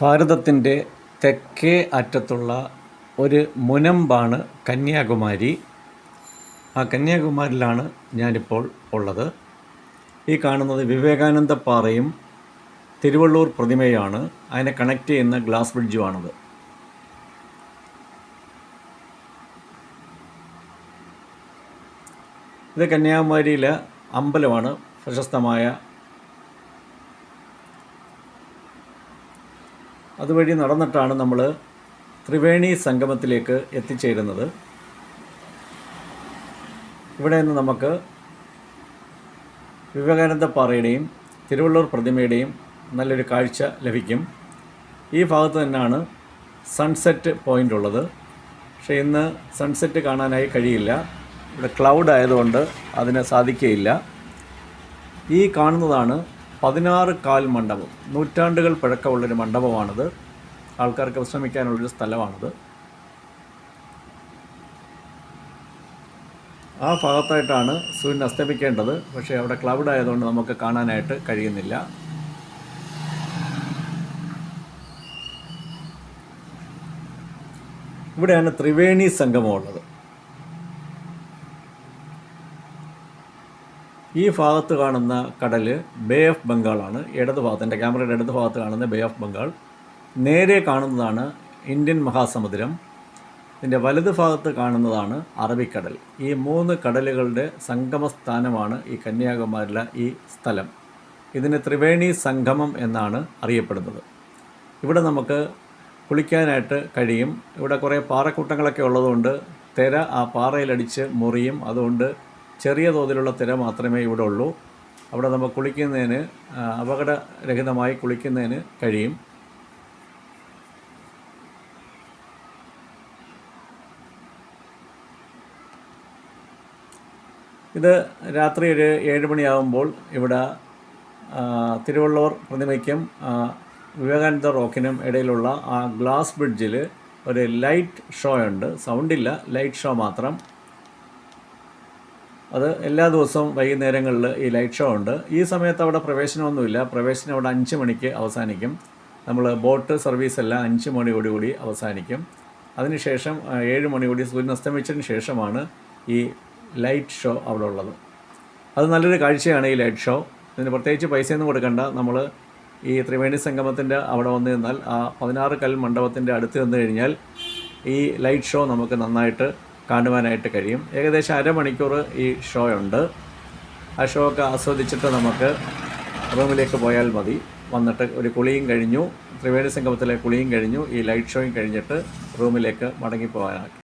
ഭാരതത്തിന്റെ തെക്കേ അറ്റത്തുള്ള ഒരു മുനമ്പാണ് കന്യാകുമാരി. ആ കന്യാകുമാരിയിലാണ് ഞാനിപ്പോൾ ഉള്ളത്. ഈ കാണുന്നത് വിവേകാനന്ദ പാറയും തിരുവള്ളൂർ പ്രതിമയാണ്. അതിനെ കണക്ട് ചെയ്യുന്ന ഗ്ലാസ് ബ്രിഡ്ജുമാണത് ഇത് കന്യാകുമാരിയിലെ അമ്പലമാണ്. പ്രശസ്തമായ അതുവഴി നടന്നിട്ടാണ് നമ്മൾ ത്രിവേണി സംഗമത്തിലേക്ക് എത്തിച്ചേരുന്നത്. ഇവിടെ നിന്ന് നമുക്ക് വിവേകാനന്ദ പാറയുടെയും തിരുവള്ളൂർ പ്രതിമയുടെയും നല്ലൊരു കാഴ്ച ലഭിക്കും. ഈ ഭാഗത്ത് തന്നെയാണ് സൺസെറ്റ് പോയിന്റ് ഉള്ളത്. പക്ഷേ ഇന്ന് സൺസെറ്റ് കാണാനായി കഴിയില്ല. ഇവിടെ ക്ലൗഡ് ആയതുകൊണ്ട് അതിന് സാധിക്കുകയില്ല. ഈ കാണുന്നതാണ് പതിനാറ് കാൽ മണ്ഡപം നൂറ്റാണ്ടുകൾ പഴക്കമുള്ളൊരു മണ്ഡപമാണിത്. ആൾക്കാർക്ക് വിശ്രമിക്കാനുള്ളൊരു സ്ഥലമാണിത്. ആ ഭാഗത്തായിട്ടാണ് സൂര്യൻ അസ്തമിക്കേണ്ടത്. പക്ഷേ അവിടെ ക്ലൗഡ് ആയതുകൊണ്ട് നമുക്ക് കാണാനായിട്ട് കഴിയുന്നില്ല. ഇവിടെയാണ് ത്രിവേണി സംഗമമുള്ളത് ഈ ഭാഗത്ത് കാണുന്ന കടൽ ബേ ഓഫ് ബംഗാളാണ്. ഇടത് ഭാഗത്ത് എന്റെ ക്യാമറയുടെ ഇടത് ഭാഗത്ത് കാണുന്ന ബേ ഓഫ് ബംഗാൾ. നേരെ കാണുന്നതാണ് ഇന്ത്യൻ മഹാസമുദ്രം. ഇതിന്റെ വലത് ഭാഗത്ത് കാണുന്നതാണ് അറബിക്കടൽ. ഈ മൂന്ന് കടലുകളുടെ സംഗമസ്ഥാനമാണ് ഈ കന്യാകുമാരിലെ ഈ സ്ഥലം. ഇതിന് ത്രിവേണി സംഗമം എന്നാണ് അറിയപ്പെടുന്നത്. ഇവിടെ നമുക്ക് കുളിക്കാനായിട്ട് കഴിയും. ഇവിടെ കുറേ പാറക്കൂട്ടങ്ങളൊക്കെ ഉള്ളതുകൊണ്ട് തിര ആ പാറയിലടിച്ച് മുറിയും. അതുകൊണ്ട് ചെറിയ തോതിലുള്ള തിര മാത്രമേ ഇവിടെ ഉള്ളൂ. അവിടെ നമുക്ക് കുളിക്കുന്നതിന് അപകടരഹിതമായി കുളിക്കുന്നതിന് കഴിയും. ഇത് രാത്രി ഒരു ഏഴ് മണിയാകുമ്പോൾ ഇവിടെ തിരുവള്ളൂർ പ്രതിമയ്ക്കും വിവേകാനന്ദ റോക്കിനും ഇടയിലുള്ള ആ ഗ്ലാസ് ബ്രിഡ്ജിൽ ഒരു ലൈറ്റ് ഷോ ഉണ്ട്. സൗണ്ടില്ല ലൈറ്റ് ഷോ മാത്രം. അത് എല്ലാ ദിവസവും വൈകുന്നേരങ്ങളിൽ ഈ ലൈറ്റ് ഷോ ഉണ്ട്. ഈ സമയത്ത് അവിടെ പ്രവേശനമൊന്നുമില്ല. പ്രവേശനം അവിടെ അഞ്ച് മണിക്ക് അവസാനിക്കും. നമ്മൾ ബോട്ട് സർവീസ് എല്ലാം അഞ്ച് മണിയോടുകൂടി അവസാനിക്കും. അതിനുശേഷം ഏഴ് മണിയോടി സൂര്യൻ അസ്തമിച്ചതിന് ശേഷമാണ് ഈ ലൈറ്റ് ഷോ അവിടെ ഉള്ളത്. അത് നല്ലൊരു കാഴ്ചയാണ് ഈ ലൈറ്റ് ഷോ ഇതിന് പ്രത്യേകിച്ച് പൈസയൊന്നും കൊടുക്കണ്ട. നമ്മൾ ഈ ത്രിവേണി സംഗമത്തിന്റെ അവിടെ വന്നു നിന്നാൽ ആ പതിനാറ് കൽ മണ്ഡപത്തിന്റെ അടുത്ത് നിന്ന് കഴിഞ്ഞാൽ ഈ ലൈറ്റ് ഷോ നമുക്ക് നന്നായിട്ട് കാണുവാനായിട്ട് കഴിയും. ഏകദേശം അരമണിക്കൂർ ഈ ഷോ ഉണ്ട് ആ ഷോ ഒക്കെ ആസ്വദിച്ചിട്ട് നമുക്ക് റൂമിലേക്ക് പോയാൽ മതി. വന്നിട്ട് ഒരു കുളിയും കഴിഞ്ഞു. ത്രിവേണി സംഗമത്തിലെ കുളിയും കഴിഞ്ഞു. ഈ ലൈറ്റ് ഷോയും കഴിഞ്ഞിട്ട് റൂമിലേക്ക് മടങ്ങിപ്പോകാനായിട്ട്